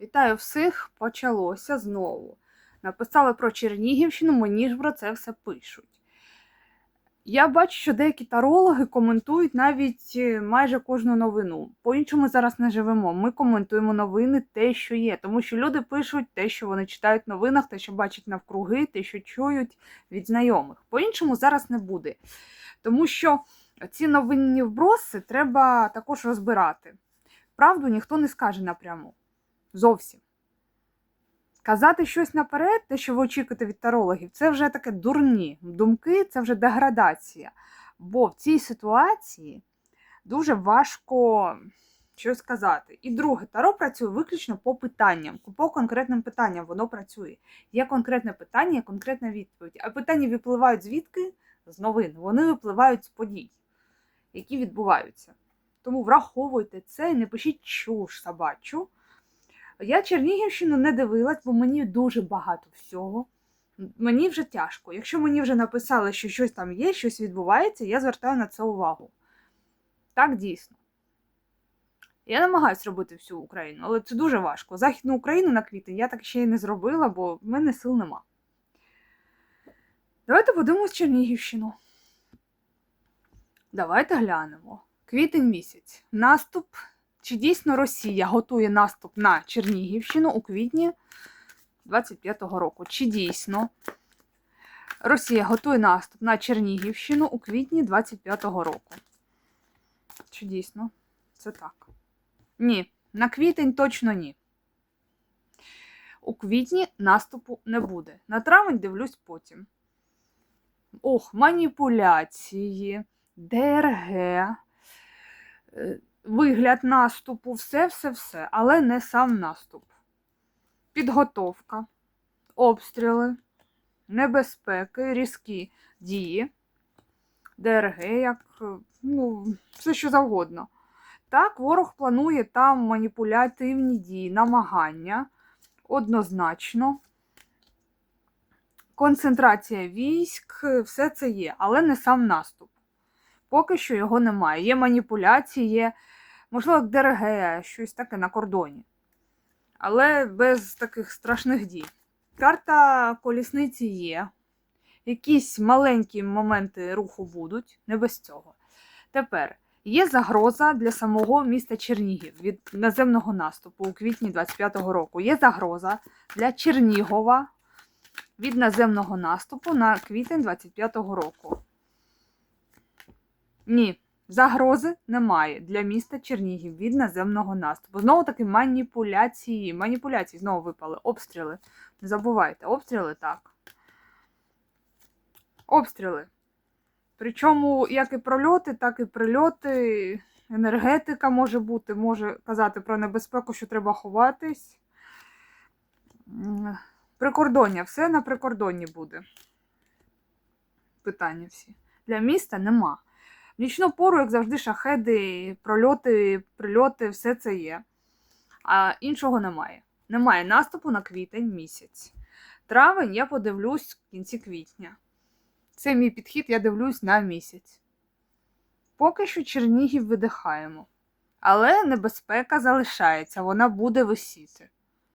Вітаю всіх! Почалося знову. Написали про Чернігівщину, мені ж про це все пишуть. Я бачу, що деякі тарологи коментують навіть е, майже кожну новину. По-іншому зараз не живемо. Ми коментуємо новини те, що є. Тому що люди пишуть те, що вони читають в новинах, те, що бачать навкруги, те, що чують від знайомих. По-іншому зараз не буде. Тому що ці новинні вброси треба також розбирати. Правду ніхто не скаже напряму. Зовсім. Казати щось наперед, те, що ви очікуєте від тарологів, це вже таке дурні думки, це вже деградація. Бо в цій ситуації дуже важко щось сказати. І друге, таро працює виключно по питанням, по конкретним питанням воно працює. Є конкретне питання, є конкретна відповідь. А питання випливають звідки? З новин. Вони випливають з подій, які відбуваються. Тому враховуйте це не пишіть чуш собачу. Я Чернігівщину не дивилась, бо мені дуже багато всього. Мені вже тяжко. Якщо мені вже написали, що щось там є, щось відбувається, я звертаю на це увагу. Так дійсно. Я намагаюся робити всю Україну, але це дуже важко. Західну Україну на квітень я так ще й не зробила, бо в мене сил нема. Давайте подивимось Чернігівщину. Давайте глянемо. Квітень місяць. Наступ чи дійсно Росія готує наступ на Чернігівщину у квітні 25-го року? Чи дійсно Росія готує наступ на Чернігівщину у квітні 25-го року? Чи дійсно це так? Ні, на квітень точно ні. У квітні наступу не буде. На травень дивлюсь потім. Ох, маніпуляції, ДРГ. Вигляд наступу, все-все-все, але не сам наступ. Підготовка, обстріли, небезпеки, різкі дії, ДРГ, як ну, все що завгодно. Так, ворог планує там маніпулятивні дії, намагання однозначно. Концентрація військ, все це є, але не сам наступ. Поки що його немає. Є маніпуляції, є, можливо, ДРГ, щось таке на кордоні. Але без таких страшних дій. Карта колісниці є. Якісь маленькі моменти руху будуть, не без цього. Тепер є загроза для самого міста Чернігів від наземного наступу у квітні 25-го року. Є загроза для Чернігова від наземного наступу на квітень 25-го року. Ні, загрози немає для міста Чернігів від наземного наступу. Знову таки маніпуляції. Маніпуляції знову випали. Обстріли. Не забувайте, обстріли так. Обстріли. Причому як і прольоти, так і прильоти. Енергетика може бути, може казати про небезпеку, що треба ховатись. Прикордоння, все на прикордонні буде. Питання всі. Для міста нема. В нічну пору, як завжди, шахеди, прольоти, прильоти, все це є. А іншого немає. Немає наступу на квітень місяць. Травень я подивлюсь в кінці квітня. Це мій підхід, я дивлюсь на місяць. Поки що Чернігів видихаємо. Але небезпека залишається, вона буде висіти.